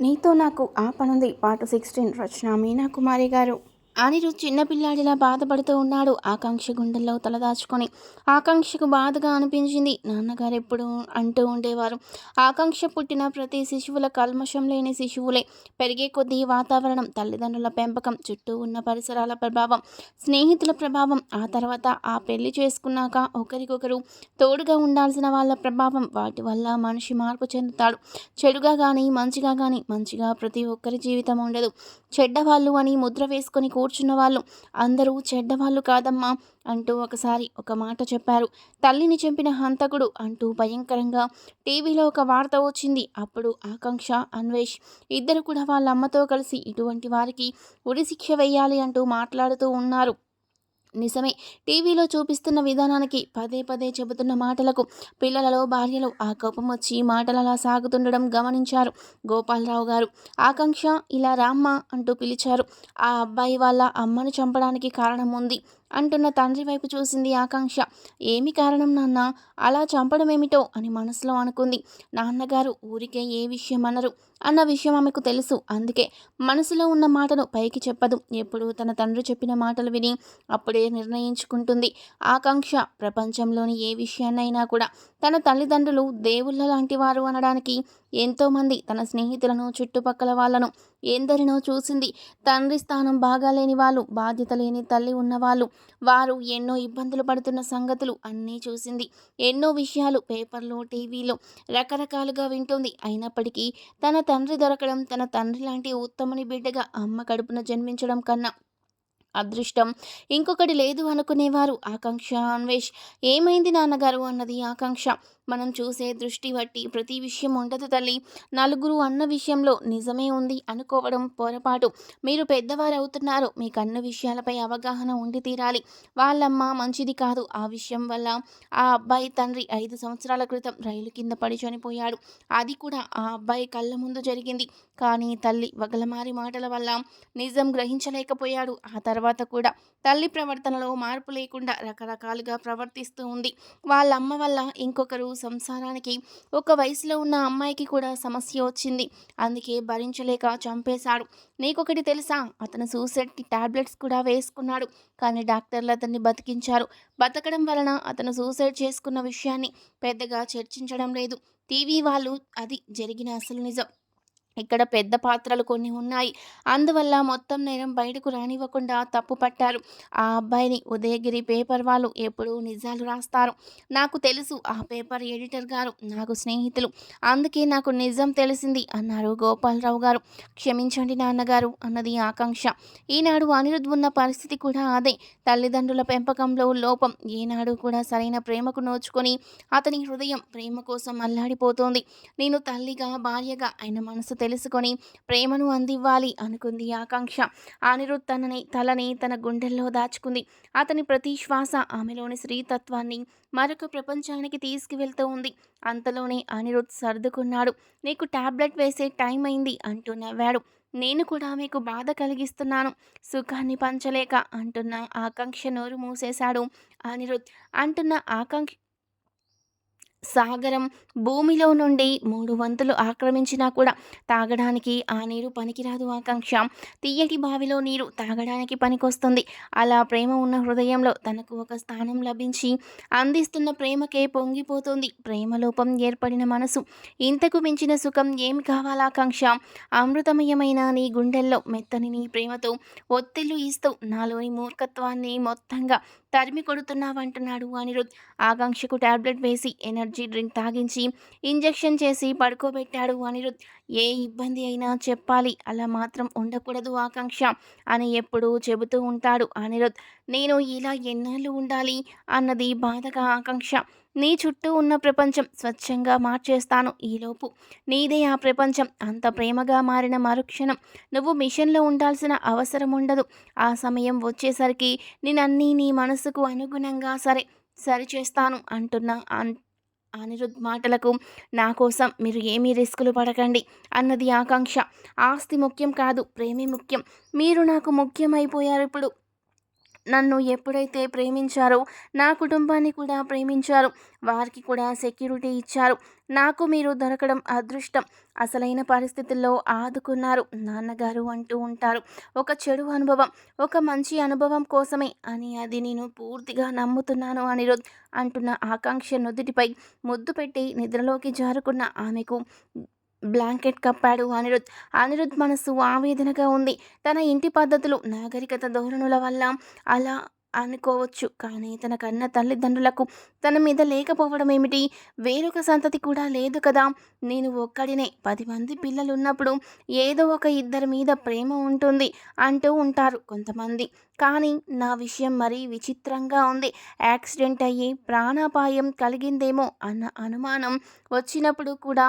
నీతో నాకు ఆ పనుంది పాట సిక్స్టీన్ రచన మీనా కుమారి గారు. అనిరుద్ చిన్నపిల్లాడిలా బాధపడుతూ ఉన్నాడు ఆకాంక్ష గుండెల్లో తలదాచుకొని. ఆకాంక్షకు బాధగా అనిపించింది. నాన్నగారు ఎప్పుడు అంటూ ఉండేవారు. ఆకాంక్ష పుట్టిన ప్రతి శిశువుల కల్మషం లేని శిశువులే. పెరిగే కొద్దీ వాతావరణం తల్లిదండ్రుల పెంపకం చుట్టూ ఉన్న పరిసరాల ప్రభావం స్నేహితుల ప్రభావం ఆ తర్వాత ఆ పెళ్ళి చేసుకున్నాక ఒకరికొకరు తోడుగా ఉండాల్సిన వాళ్ళ ప్రభావం వాటి వల్ల మనిషి మార్పు చెందుతాడు. చెడుగా కానీ మంచిగా కానీ మంచిగా ప్రతి ఒక్కరి జీవితం ఉండదు. చెడ్డవాళ్ళు అని ముద్ర వేసుకొని కూడా కూర్చున్న వాళ్ళు. అందరూ చెడ్డవాళ్ళు కాదమ్మా అంటూ ఒకసారి ఒక మాట చెప్పారు. తల్లిని చంపిన హంతకుడు అంటూ భయంకరంగా టీవీలో ఒక వార్త వచ్చింది. అప్పుడు ఆకాంక్ష అన్వేష్ ఇద్దరు కూడా వాళ్ళ అమ్మతో కలిసి ఇటువంటి వారికి ఉరిశిక్ష వేయాలి అంటూ మాట్లాడుతూ ఉన్నారు. నిజమే. టీవీలో చూపిస్తున్న విధానానికి పదే పదే చెబుతున్న మాటలకు పిల్లలలో భార్యలో ఆ కోపం వచ్చి మాటలలా సాగుతుండడం గమనించారు గోపాలరావు గారు. ఆకాంక్ష ఇలా రామ్మ అంటూ పిలిచారు. ఆ అబ్బాయి వాళ్ళ అమ్మను చంపడానికి కారణం ఉంది. అంటున్న తండ్రి వైపు చూసింది ఆకాంక్ష. ఏమి కారణం నాన్న? అలా చంపడమేమిటో? అని మనసులో అనుకుంది. నాన్నగారు ఊరికే ఏ విషయం అనరు. అన్న విషయం ఆమెకు తెలుసు. అందుకే మనసులో ఉన్న మాటను పైకి చెప్పదు. ఎప్పుడు తన తండ్రి చెప్పిన మాటలు విని అప్పుడే నిర్ణయించుకుంటుంది. ఆకాంక్ష ప్రపంచంలోని ఏ విషయాన్నైనా కూడా తన తల్లిదండ్రులు దేవుళ్ళ లాంటి వారు అనడానికి ఎంతోమంది తన స్నేహితులను చుట్టుపక్కల వాళ్ళను ఎందరినో చూసింది. తండ్రి స్థానం బాగాలేని వాళ్ళు బాధ్యత లేని తల్లి ఉన్నవాళ్ళు. వారు ఎన్నో ఇబ్బందులు పడుతున్న సంగతులు అన్నీ చూసింది. ఎన్నో విషయాలు పేపర్లో టీవీలో రకరకాలుగా వింటుంది. అయినప్పటికీ తన తండ్రి దొరకడం తన తండ్రి లాంటి ఉత్తముని బిడ్డగా అమ్మ కడుపున జన్మించడం కన్నా అదృష్టం. ఇంకొకటి లేదు అనుకునేవారు. ఆకాంక్ష అన్వేష్. ఏమైంది నాన్నగారు అన్నది ఆకాంక్ష. మనం చూసే దృష్టి బట్టి ప్రతి విషయం ఉండదు తల్లి. నలుగురు అన్న విషయంలో నిజమే ఉంది అనుకోవడం పొరపాటు. మీరు పెద్దవారు అవుతున్నారు మీకు అన్న విషయాలపై అవగాహన ఉండి తీరాలి. వాళ్ళమ్మ మంచిది కాదు ఆ విషయం వల్ల. ఆ అబ్బాయి తండ్రి ఐదు సంవత్సరాల క్రితం రైలు కింద పడి చనిపోయాడు. అది కూడా ఆ అబ్బాయి కళ్ళ ముందు జరిగింది. కానీ తల్లి వగలమారి మాటల వల్ల నిజం గ్రహించలేకపోయాడు. ఆ తర్వాత కూడా తల్లి ప్రవర్తనలో మార్పు లేకుండా రకరకాలుగా ప్రవర్తిస్తూ ఉంది. వాళ్ళ అమ్మ వల్ల ఇంకొకరు సంసారానికి. ఒక వయసులో ఉన్న అమ్మాయికి కూడా సమస్య వచ్చింది. అందుకే భరించలేక చంపేశాడు. నీకొకటి తెలుసా? అతను సూసైడ్కి టాబ్లెట్స్ కూడా వేసుకున్నాడు. కానీ డాక్టర్లు అతన్ని బతికించారు. బతకడం వలన అతను సూసైడ్ చేసుకున్న విషయాన్ని పెద్దగా చర్చించడం లేదు. టీవీ వాళ్ళు అది జరిగిన అసలు నిజం. ఇక్కడ పెద్ద పాత్రలు కొన్ని ఉన్నాయి. అందువల్ల మొత్తం నేరం బయటకు రానివ్వకుండా తప్పు పట్టారు. ఆ అబ్బాయిని ఉదయగిరి పేపర్ వాళ్ళు ఎప్పుడూ నిజాలు రాస్తారు. నాకు తెలుసు ఆ పేపర్ ఎడిటర్ గారు నాకు స్నేహితులు. అందుకే నాకు నిజం తెలిసింది అన్నారు గోపాలరావు గారు. క్షమించండి నాన్నగారు అన్నది ఆకాంక్ష. ఈనాడు అనిరుద్ ఉన్న పరిస్థితి కూడా అదే. తల్లిదండ్రుల పెంపకంలో లోపం. ఏనాడు కూడా సరైన ప్రేమకు నోచుకొని అతని హృదయం ప్రేమ కోసం అల్లాడిపోతోంది. నేను తల్లిగా భార్యగా ఆయన మనసు తెలుసుకొని ప్రేమను అందివ్వాలి అనుకుంది ఆకాంక్ష. అనిరుద్ తనని తలని తన గుండెల్లో దాచుకుంది. అతని ప్రతి శ్వాస ఆమెలోని స్త్రీతత్వాన్ని మరొక ప్రపంచానికి తీసుకువెళ్తూ ఉంది. అంతలోనే అనిరుద్ సర్దుకున్నాడు. నీకు టాబ్లెట్ వేసే టైం అయింది అంటూ నవ్వాడు. నేను కూడా మీకు బాధ కలిగిస్తున్నాను. సుఖాన్ని పంచలేక అంటున్న ఆకాంక్ష నోరు మూసేశాడు అనిరుద్. అంటున్న ఆకాంక్ష సాగరం భూమిలో నుండి మూడు వంతులు ఆక్రమించినా కూడా తాగడానికి ఆ నీరు పనికిరాదు ఆకాంక్ష. తీయటి బావిలో నీరు తాగడానికి పనికొస్తుంది. అలా ప్రేమ ఉన్న హృదయంలో తనకు ఒక స్థానం లభించి అందిస్తున్న ప్రేమకే పొంగిపోతుంది. ప్రేమలోపం ఏర్పడిన మనసు. ఇంతకు మించిన సుఖం ఏమి కావాలాకాంక్ష అమృతమయమైన నీ గుండెల్లో మెత్తని నీ ప్రేమతో ఒత్తిళ్ళు ఇస్తూ నాలోని మూర్ఖత్వాన్ని మొత్తంగా తరిమి కొడుతున్నావంటున్నాడు అనిరుద్. ఆకాంక్షకు టాబ్లెట్ వేసి ఎనర్జీ డ్రింక్ తాగించి ఇంజెక్షన్ చేసి పడుకోబెట్టాడు అనిరుద్. ఏ ఇబ్బంది అయినా చెప్పాలి. అలా మాత్రం ఉండకూడదు ఆకాంక్ష. అని ఎప్పుడూ చెబుతూ ఉంటాడు అనిరుద్. నేను ఇలా ఎన్నాళ్ళు ఉండాలి అన్నది బాధగా ఆకాంక్ష. నీ చుట్టూ ఉన్న ప్రపంచం స్వచ్ఛంగా మార్చేస్తాను ఈలోపు. నీదే ఆ ప్రపంచం. అంత ప్రేమగా మారిన మరుక్షణం. నువ్వు మిషన్లో ఉండాల్సిన అవసరం ఉండదు. ఆ సమయం వచ్చేసరికి నేనన్నీ నీ మనసుకు అనుగుణంగా సరే సరిచేస్తాను అంటున్నా అన్ అనిరుద్ మాటలకు నా కోసం మీరు ఏమీ రిస్కులు పడకండి అన్నది ఆకాంక్ష. ఆస్తి ముఖ్యం కాదు ప్రేమే ముఖ్యం. మీరు నాకు ముఖ్యమైపోయారు ఇప్పుడు. నన్ను ఎప్పుడైతే ప్రేమించారో నా కుటుంబాన్ని కూడా ప్రేమించారు. వారికి కూడా సెక్యూరిటీ ఇచ్చారు. నాకు మీరు దొరకడం అదృష్టం. అసలైన పరిస్థితుల్లో ఆదుకున్నారు. నాన్నగారు అంటూ ఉంటారు. ఒక చెడు అనుభవం ఒక మంచి అనుభవం కోసమే అని అది నేను పూర్తిగా నమ్ముతున్నాను అనిరుద్ అంటున్న ఆకాంక్ష నుదుటిపై ముద్దు పెట్టి నిద్రలోకి జారుకున్న ఆమెకు బ్లాంకెట్ కప్పాడు అనిరుద్. అనిరుద్ మనసు ఆవేదనగా ఉంది. తన ఇంటి పద్ధతులు నాగరికత ధోరణుల వల్ల అలా అనుకోవచ్చు. కానీ తన కన్న తల్లిదండ్రులకు తన మీద లేకపోవడం ఏమిటి? వేరొక సంతతి కూడా లేదు కదా. నేను ఒక్కడినే. పది మంది పిల్లలు ఉన్నప్పుడు ఏదో ఒక ఇద్దరి మీద ప్రేమ ఉంటుంది అంటూ ఉంటారు కొంతమంది. కానీ నా విషయం మరీ విచిత్రంగా ఉంది. యాక్సిడెంట్ అయ్యి ప్రాణాపాయం కలిగిందేమో అన్న అనుమానం వచ్చినప్పుడు కూడా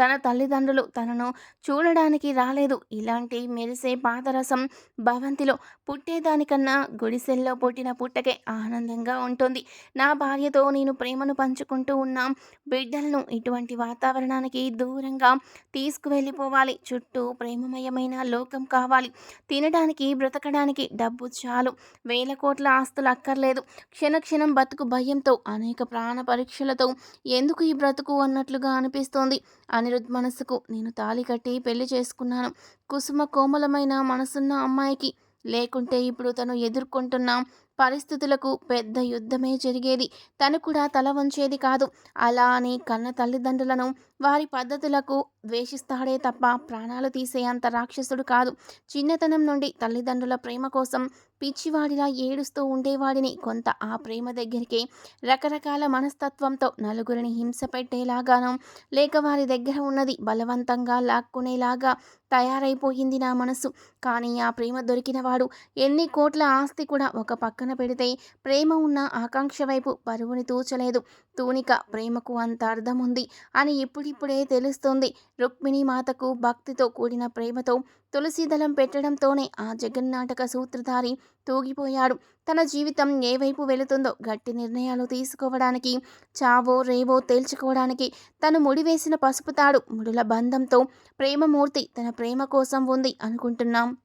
తన తల్లిదండ్రులు తనను చూడడానికి రాలేదు. ఇలాంటి మెరిసే పాదరసం భవంతిలో పుట్టేదానికన్నా గుడిసెల్లో పుట్టిన పుట్టకే ఆనందంగా ఉంటుంది. నా భార్యతో నేను ప్రేమను పంచుకుంటూ ఉన్నాం బిడ్డలను ఇటువంటి వాతావరణానికి దూరంగా తీసుకువెళ్ళిపోవాలి. చుట్టూ ప్రేమమయమైన లోకం కావాలి. తినడానికి బ్రతకడానికి డబ్బు చాలు. వేల కోట్ల ఆస్తులు అక్కర్లేదు. క్షణక్షణం బతుకు భయంతో అనేక ప్రాణ పరీక్షలతో ఎందుకు ఈ బ్రతుకు అన్నట్లుగా అనిపిస్తోంది. అనిరుద్ మనసుకు నేను తాళి కట్టి పెళ్ళి చేసుకున్నాను. కుసుమ కోమలమైన మనసున్న అమ్మాయికి. లేకుంటే ఇప్పుడు తను ఎదుర్కొంటున్న పరిస్థితులకు పెద్ద యుద్ధమే జరిగేది. తను కూడా తల వంచేది కాదు. అలా అని కన్న తల్లిదండ్రులను వారి పద్ధతులకు ద్వేషిస్తాడే తప్ప ప్రాణాలు తీసే అంత రాక్షసుడు కాదు. చిన్నతనం నుండి తల్లిదండ్రుల ప్రేమ కోసం పిచ్చివాడిలా ఏడుస్తూ ఉండేవాడిని. కొంత ఆ ప్రేమ దగ్గరికే రకరకాల మనస్తత్వంతో నలుగురిని హింస పెట్టేలాగానో లేక వారి దగ్గర ఉన్నది బలవంతంగా లాక్కునేలాగా తయారైపోయింది నా మనసు. కానీ ఆ ప్రేమ దొరికినవాడు ఎన్ని కోట్ల ఆస్తి కూడా ఒక పక్కన పెడితే ప్రేమ ఉన్న ఆకాంక్ష వైపు పరువుని తూచలేదు. తూనిక ప్రేమకు అంత అర్థం ఉంది అని ఇప్పుడిప్పుడే తెలుస్తుంది. రుక్మిణి మాతకు భక్తితో కూడిన ప్రేమతో తులసీదళం పెట్టడంతోనే ఆ జగన్నాటక సూత్రధారి తూగిపోయాడు. తన జీవితం ఏ వైపు వెళుతుందో గట్టి నిర్ణయాలు తీసుకోవడానికి చావో రేవో తేల్చుకోవడానికి తను ముడివేసిన పసుపు తాడు ముడుల బంధంతో ప్రేమమూర్తి తన ప్రేమ కోసం ఉంది అనుకుంటున్నాం.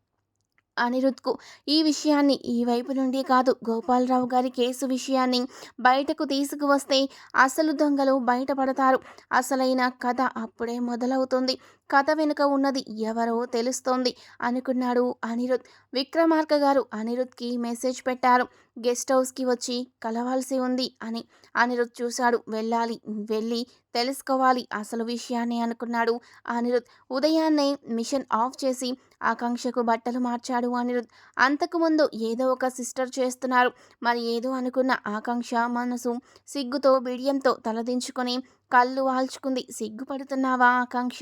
అనిరుద్కు ఈ విషయాన్ని ఈ వైపు నుండి కాదు గోపాలరావు గారి కేసు విషయాన్ని బయటకు తీసుకువస్తే అసలు దొంగలు బయటపడతారు. అసలైన కథ అప్పుడే మొదలవుతుంది. కథ వెనుక ఉన్నది ఎవరో తెలుస్తోంది అనుకున్నాడు అనిరుద్ విక్రమార్క గారు అనిరుద్కి మెసేజ్ పెట్టారు. గెస్ట్ హౌస్కి వచ్చి కలవాల్సి ఉంది అని అనిరుద్ చూశాడు. వెళ్ళాలి వెళ్ళి తెలుసుకోవాలి అసలు విషయాన్ని అనుకున్నాడు అనిరుద్ ఉదయాన్నే మిషన్ ఆఫ్ చేసి ఆకాంక్షకు బట్టలు మార్చాడు అనిరుద్. అంతకుముందు ఏదో ఒక సిస్టర్ చేస్తున్నారు. మరి ఏదో అనుకున్న ఆకాంక్ష మనసు సిగ్గుతో బిడియంతో తలదించుకొని కళ్ళు వాల్చుకుంది. సిగ్గుపడుతున్నావా ఆకాంక్ష?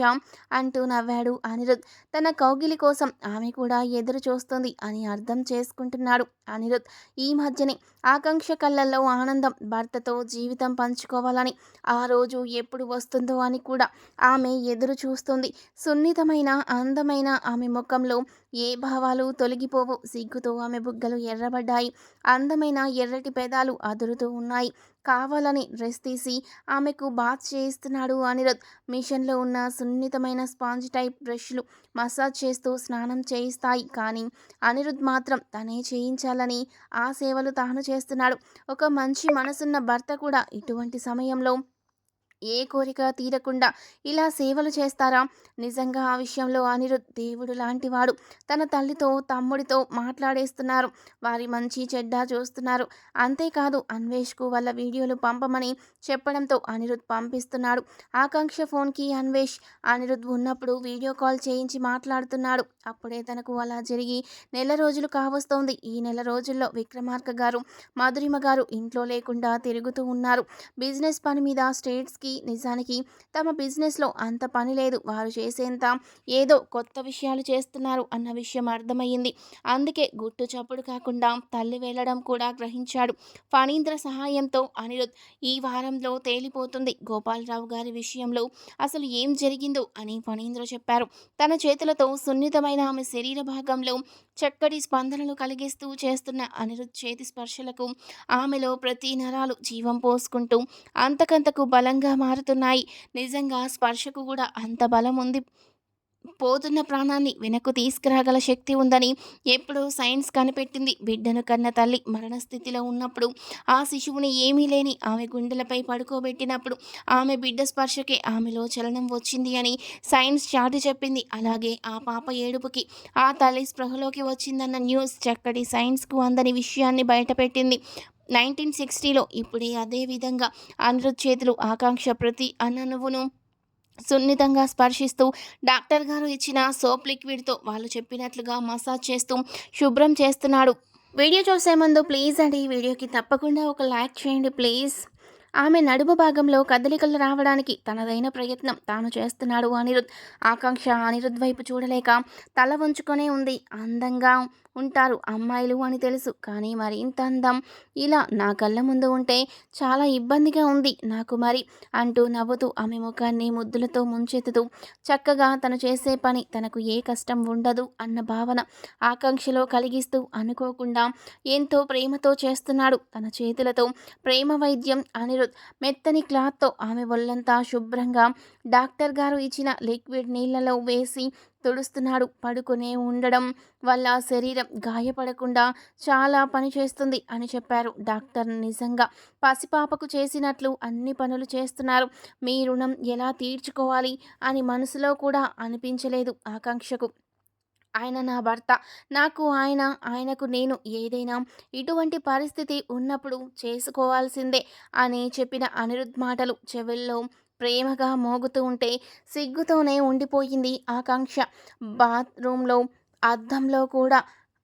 అంటూ నవ్వాడు అనిరుద్. తన కౌగిలి కోసం ఆమె కూడా ఎదురు చూస్తుంది అని అర్థం చేసుకుంటున్నాడు అనిరుద్. ఈ మధ్యనే ఆకాంక్ష కళ్ళల్లో ఆనందం భర్తతో జీవితం పంచుకోవాలని ఆ రోజు ఎప్పుడు వస్తుందో అని కూడా ఆమె ఎదురు చూస్తుంది. సున్నితమైన అందమైన ఆమె ముఖంలో ఏ భావాలు తొలగిపోవు. సిగ్గుతో ఆమె బుగ్గలు ఎర్రబడ్డాయి. అందమైన ఎర్రటి పేదాలు అదురుతూ ఉన్నాయి. కావాలని డ్రెస్ తీసి ఆమెకు బాత్ చేయిస్తున్నాడు అనిరుద్. మిషన్లో ఉన్న సున్నితమైన స్పాంజ్ టైప్ బ్రష్లు మసాజ్ చేస్తూ స్నానం చేయిస్తాయి. కానీ అనిరుద్ మాత్రం తనే చేయించాలని ఆ సేవలు తాను చేస్తున్నాడు. ఒక మంచి మనసున్న భర్త కూడా ఇటువంటి సమయంలో ఏ కోరిక తీరకుండా ఇలా సేవలు చేస్తారా? నిజంగా ఆ విషయంలో అనిరుద్ దేవుడు లాంటివాడు. తన తల్లితో తమ్ముడితో మాట్లాడేస్తున్నారు. వారి మంచి చెడ్డ చూస్తున్నారు. అంతేకాదు అన్వేష్కు వాళ్ళ వీడియోలు పంపమని చెప్పడంతో అనిరుద్ పంపిస్తున్నాడు. ఆకాంక్ష ఫోన్కి అన్వేష్ అనిరుద్ ఉన్నప్పుడు వీడియో కాల్ చేయించి మాట్లాడుతున్నాడు. అప్పుడే తనకు అలా జరిగి నెల రోజులు కావస్తోంది. ఈ నెల రోజుల్లో విక్రమార్క గారు మధురిమ గారు ఇంట్లో లేకుండా తిరుగుతూ ఉన్నారు. బిజినెస్ పని మీద స్టేట్స్కి వారికి నిజానికి తమ బిజినెస్లో అంత పని లేదు. వారు చేసేంత ఏదో కొత్త విషయాలు చేస్తున్నారు అన్న విషయం అర్థమయ్యింది. అందుకే గుట్టు చప్పుడు కాకుండా తల్లి వెళ్ళడం కూడా గ్రహించాడు. ఫణీంద్ర సహాయంతో అనిరుద్ ఈ వారంలో తేలిపోతుంది. గోపాలరావు గారి విషయంలో అసలు ఏం జరిగిందో అని ఫణీంద్ర చెప్పారు. తన చేతులతో సున్నితమైన ఆమె శరీర భాగంలో చక్కటి స్పందనలు కలిగిస్తూ చేస్తున్న అనిరుద్ చేతి స్పర్శలకు ఆమెలో ప్రతి నరాలు జీవం పోసుకుంటూ అంతకంతకు బలంగా మారుతున్నాయి. నిజంగా స్పర్శకు కూడా అంత బలం ఉంది. పోతున్న ప్రాణాన్ని వెనక్కు తీసుకురాగల శక్తి ఉందని ఎప్పుడో సైన్స్ కనిపెట్టింది. బిడ్డను కన్న తల్లి మరణ స్థితిలో ఉన్నప్పుడు ఆ శిశువుని ఏమీ లేని ఆమె గుండెలపై పడుకోబెట్టినప్పుడు ఆమె బిడ్డ స్పర్శకే ఆమెలో చలనం వచ్చింది అని సైన్స్ చాటి చెప్పింది. అలాగే ఆ పాప ఏడుపుకి ఆ తల్లి స్పృహలోకి వచ్చిందన్న న్యూస్ చక్కటి సైన్స్కు అందని విషయాన్ని బయటపెట్టింది. నైన్టీన్ సిక్స్టీలో ఇప్పుడే అదేవిధంగా అనిరుద్ చేతులు ఆకాంక్ష ప్రతి అననువును సున్నితంగా స్పర్శిస్తూ డాక్టర్ గారు ఇచ్చిన సోప్ లిక్విడ్తో వాళ్ళు చెప్పినట్లుగా మసాజ్ చేస్తూ శుభ్రం చేస్తున్నాడు. వీడియో చూసే ముందు ప్లీజ్ అండి ఈ వీడియోకి తప్పకుండా ఒక లైక్ చేయండి ప్లీజ్. ఆమె నడుము భాగంలో కదలికలు రావడానికి తనదైన ప్రయత్నం తాను చేస్తున్నాడు. అనిరుద్ ఆకాంక్ష అనిరుద్ వైపు చూడలేక తల వంచుకొనే ఉంది. అందంగా ఉంటారు. అమ్మాయిలు అని తెలుసు. కానీ మరి ఇంత అందం ఇలా నా కళ్ళ ముందు ఉంటే చాలా ఇబ్బందిగా ఉంది. నాకు మరి అంటూ నవ్వుతూ ఆమె ముఖాన్ని ముద్దులతో ముంచెత్తుతూ చక్కగా తను చేసే పని తనకు ఏ కష్టం ఉండదు అన్న భావన ఆకాంక్షలో కలిగిస్తూ అనుకోకుండా ఎంతో ప్రేమతో చేస్తున్నాడు. తన చేతులతో ప్రేమ వైద్యం అనిరుద్ మెత్తని క్లాత్తో ఆమె ఒళ్ళంతా శుభ్రంగా డాక్టర్ గారు ఇచ్చిన లిక్విడ్ నీళ్ళలో వేసి తుడుస్తున్నాడు. పడుకునే ఉండడం వల్ల శరీరం గాయపడకుండా చాలా పని చేస్తుంది అని చెప్పారు. డాక్టర్ నిజంగా పసిపాపకు చేసినట్లు అన్ని పనులు చేస్తున్నారు. మీ రుణం ఎలా తీర్చుకోవాలి అని మనసులో కూడా అనిపించలేదు ఆకాంక్షకు. ఆయన నా భర్త. నాకు ఆయన ఆయనకు నేను ఏదైనా ఇటువంటి పరిస్థితి ఉన్నప్పుడు చేసుకోవాల్సిందే అని చెప్పిన అనిరుద్ మాటలు చెవుల్లో ప్రేమగా మోగుతూ ఉంటే సిగ్గుతోనే ఉండిపోయింది ఆకాంక్ష. బాత్రూంలో అద్దంలో కూడా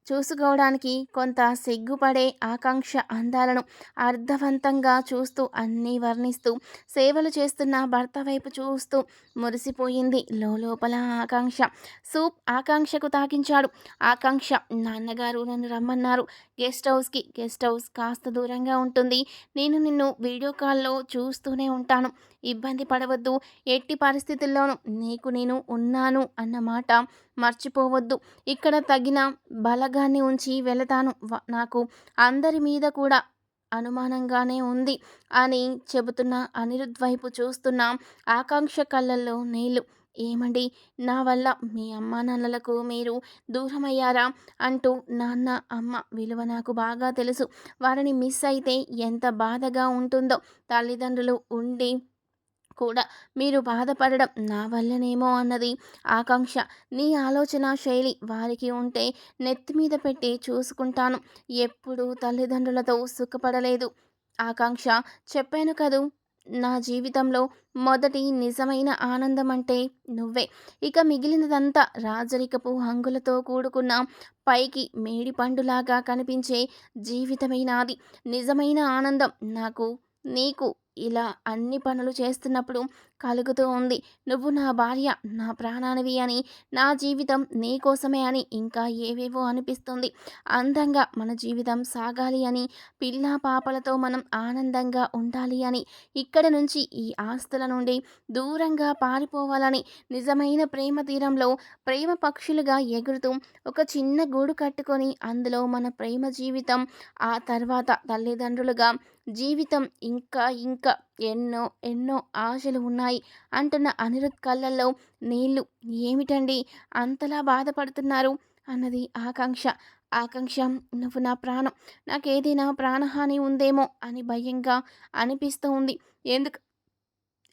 చూసుకోవడానికి కొంత సిగ్గుపడే ఆకాంక్ష అందాలను అర్థవంతంగా చూస్తూ అన్నీ వర్ణిస్తూ సేవలు చేస్తున్న భర్త వైపు చూస్తూ మురిసిపోయింది లోపల ఆకాంక్ష. సూప్ ఆకాంక్షకు తాకించాడు. ఆకాంక్ష నాన్నగారు నన్ను రమ్మన్నారు. గెస్ట్ హౌస్కి గెస్ట్ హౌస్ కాస్త దూరంగా ఉంటుంది. నేను నిన్ను వీడియో కాల్లో చూస్తూనే ఉంటాను. ఇబ్బంది పడవద్దు. ఎట్టి పరిస్థితుల్లోనూ నీకు నేను ఉన్నాను అన్నమాట. మర్చిపోవద్దు. ఇక్కడ తగిన బలగాన్ని ఉంచి వెళతాను. నాకు అందరి మీద కూడా అనుమానంగానే ఉంది అని చెబుతున్న అనిరుద్ వైపు చూస్తున్న ఆకాంక్ష కళ్ళల్లో నీళ్ళు ఏమండి నా వల్ల మీ అమ్మా నాన్నలకు మీరు దూరమయ్యారా అంటూ నాన్న అమ్మ విలువ నాకు బాగా తెలుసు. వారిని మిస్ అయితే ఎంత బాధగా ఉంటుందో తల్లిదండ్రులు ఉండి కూడా మీరు బాధపడడం నా వల్లనేమో అన్నది ఆకాంక్ష. నీ ఆలోచన శైలి వారికి ఉంటే నెత్తి మీద పెట్టి చూసుకుంటాను. ఎప్పుడూ తల్లిదండ్రులతో సుఖపడలేదు. ఆకాంక్ష చెప్పాను కదూ నా జీవితంలో మొదటి నిజమైన ఆనందం అంటే నువ్వే. ఇక మిగిలినదంతా రాజరికపు హంగులతో కూడుకున్న పైకి మేడి పండులాగా కనిపించే జీవితమే నాది. నిజమైన ఆనందం నాకు నీకు ఇలా అన్ని పనులు చేస్తున్నప్పుడు కలుగుతూ ఉంది. నువ్వు నా భార్య నా ప్రాణానివి అని నా జీవితం నీ కోసమే అని ఇంకా ఏవేవో అనిపిస్తుంది. అందంగా మన జీవితం సాగాలి అని పిల్లా పాపలతో మనం ఆనందంగా ఉండాలి అని ఇక్కడ నుంచి ఈ ఆస్తుల నుండి దూరంగా పారిపోవాలని నిజమైన ప్రేమ తీరంలో ప్రేమ పక్షులుగా ఎగురుతూ ఒక చిన్న గూడు కట్టుకొని అందులో మన ప్రేమ జీవితం ఆ తర్వాత తల్లిదండ్రులుగా జీవితం ఇంకా ఇంకా ఎన్నో ఎన్నో ఆశలు ఉన్నాయి. అంటున్న అనిరుద్ కళ్ళల్లో నీళ్ళు ఏమిటండి? అంతలా బాధపడుతున్నారు? అన్నది ఆకాంక్ష. ఆకాంక్ష నువ్వు నా ప్రాణం. నాకేదైనా ప్రాణహాని ఉందేమో అని భయంగా అనిపిస్తూ ఉంది. ఎందుకు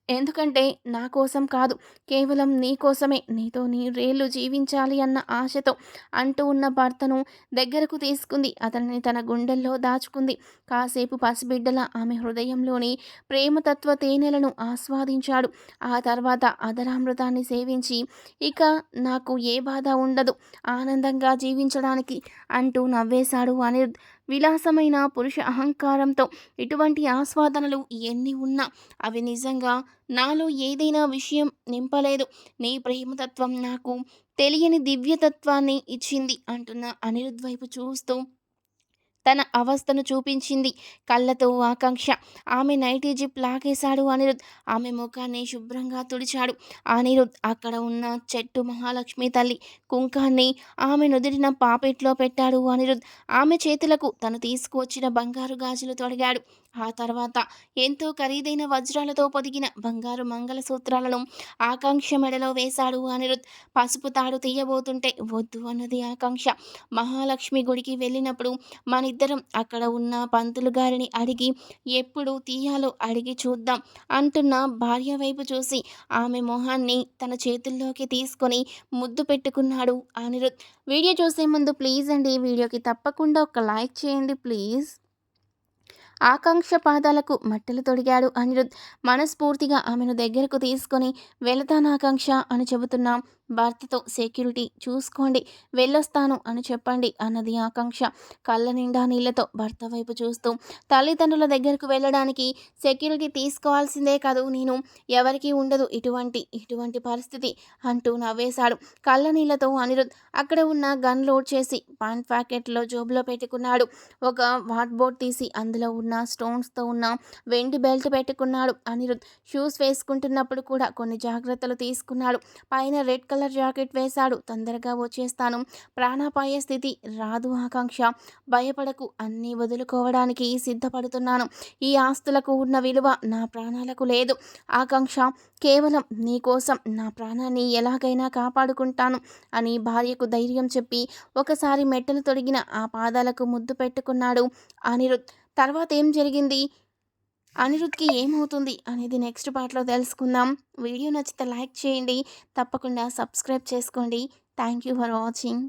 ఎందుకంటే నా కోసం కాదు కేవలం నీ కోసమే. నీతో నీ రేళ్ళు జీవించాలి అన్న ఆశతో అంటూ ఉన్న భర్తను దగ్గరకు తీసుకుంది. అతనిని తన గుండెల్లో దాచుకుంది. కాసేపు పసిబిడ్డల ఆమె హృదయంలోని ప్రేమతత్వ తేనెలను ఆస్వాదించాడు. ఆ తర్వాత అదరామృతాన్ని సేవించి ఇక నాకు ఏ బాధ ఉండదు ఆనందంగా జీవించడానికి అంటూ నవ్వేశాడు అనిరుద్. విలాసమైన పురుష అహంకారంతో ఇటువంటి ఆస్వాదనలు ఎన్ని ఉన్నా అవి నిజంగా నాలో ఏదైనా విషయం నింపలేదు. నీ ప్రేమతత్వం నాకు తెలియని దివ్యతత్వాన్ని ఇచ్చింది అంటున్న అనిరుద్ వైపు చూస్తూ తన అవస్థను చూపించింది. కళ్ళతో ఆకాంక్ష. ఆమె నైటీ జిప్ లాగేశాడు అనిరుద్. ఆమె ముఖాన్ని శుభ్రంగా తుడిచాడు అనిరుద్. అక్కడ ఉన్న చెట్టు మహాలక్ష్మి తల్లి కుంకాన్ని ఆమె నుదిరిన పాపెట్లో పెట్టాడు అనిరుద్. ఆమె చేతులకు తను తీసుకువచ్చిన బంగారు గాజులు తొడిగాడు. ఆ తర్వాత ఎంతో ఖరీదైన వజ్రాలతో పొదిగిన బంగారు మంగళసూత్రాలను ఆకాంక్ష మెడలో వేశాడు అనిరుద్. పసుపు తాడు తీయబోతుంటే వద్దు అన్నది ఆకాంక్ష. మహాలక్ష్మి గుడికి వెళ్ళినప్పుడు మనిద్దరం అక్కడ ఉన్న పంతులు గారిని అడిగి ఎప్పుడు తీయాలో అడిగి చూద్దాం అంటున్న భార్య వైపు చూసి ఆమె మొహాన్ని తన చేతుల్లోకి తీసుకొని ముద్దు పెట్టుకున్నాడు అనిరుద్. వీడియో చూసే ముందు ప్లీజ్ అండి వీడియోకి తప్పకుండా ఒక లైక్ చేయండి ప్లీజ్. ఆకాంక్ష పాదాలకు మట్టలు తొడిగాడు అనిరుద్. మనస్ఫూర్తిగా ఆమెను దగ్గరకు తీసుకొని వెళతాను ఆకాంక్ష అని చెబుతున్నా భర్తతో సెక్యూరిటీ చూసుకోండి వెళ్ళొస్తాను అని చెప్పండి అన్నది ఆకాంక్ష. కళ్ళ నిండా నీళ్ళతో భర్త వైపు చూస్తూ తల్లిదండ్రుల దగ్గరకు వెళ్ళడానికి సెక్యూరిటీ తీసుకోవాల్సిందే కాదు నేను ఎవరికీ ఉండదు ఇటువంటి ఇటువంటి పరిస్థితి అంటూ నవ్వేశాడు. కళ్ళ నీళ్ళతో అనిరుద్ అక్కడ ఉన్న గన్ లోడ్ చేసి పాన్ ప్యాకెట్లో జోబులో పెట్టుకున్నాడు. ఒక వాట్ బోర్డ్ తీసి అందులో ఉన్న స్టోన్స్తో ఉన్న వెండి బెల్ట్ పెట్టుకున్నాడు అనిరుద్. షూస్ వేసుకుంటున్నప్పుడు కూడా కొన్ని జాగ్రత్తలు తీసుకున్నాడు. పైన రెడ్ కలర్ జాకెట్ వేశాడు. తొందరగా వచ్చేస్తాను. ప్రాణాపాయ స్థితి రాదు ఆకాంక్ష. భయపడకు. అన్నీ వదులుకోవడానికి సిద్ధపడుతున్నాను. ఈ ఆస్తులకు ఉన్న విలువ నా ప్రాణాలకు లేదు. ఆకాంక్ష కేవలం నీ కోసం నా ప్రాణాన్ని ఎలాగైనా కాపాడుకుంటాను అని భార్యకు ధైర్యం చెప్పి ఒకసారి మెట్టలు తొడిగిన ఆ పాదాలకు ముద్దు పెట్టుకున్నాడు అనిరుద్. తర్వాత ఏం జరిగింది? అనిరుద్కి ఏమవుతుంది అనేది నెక్స్ట్ పార్ట్లో తెలుసుకుందాం. వీడియో నచ్చితే లైక్ చేయండి. తప్పకుండా సబ్స్క్రైబ్ చేసుకోండి. Thank you for watching.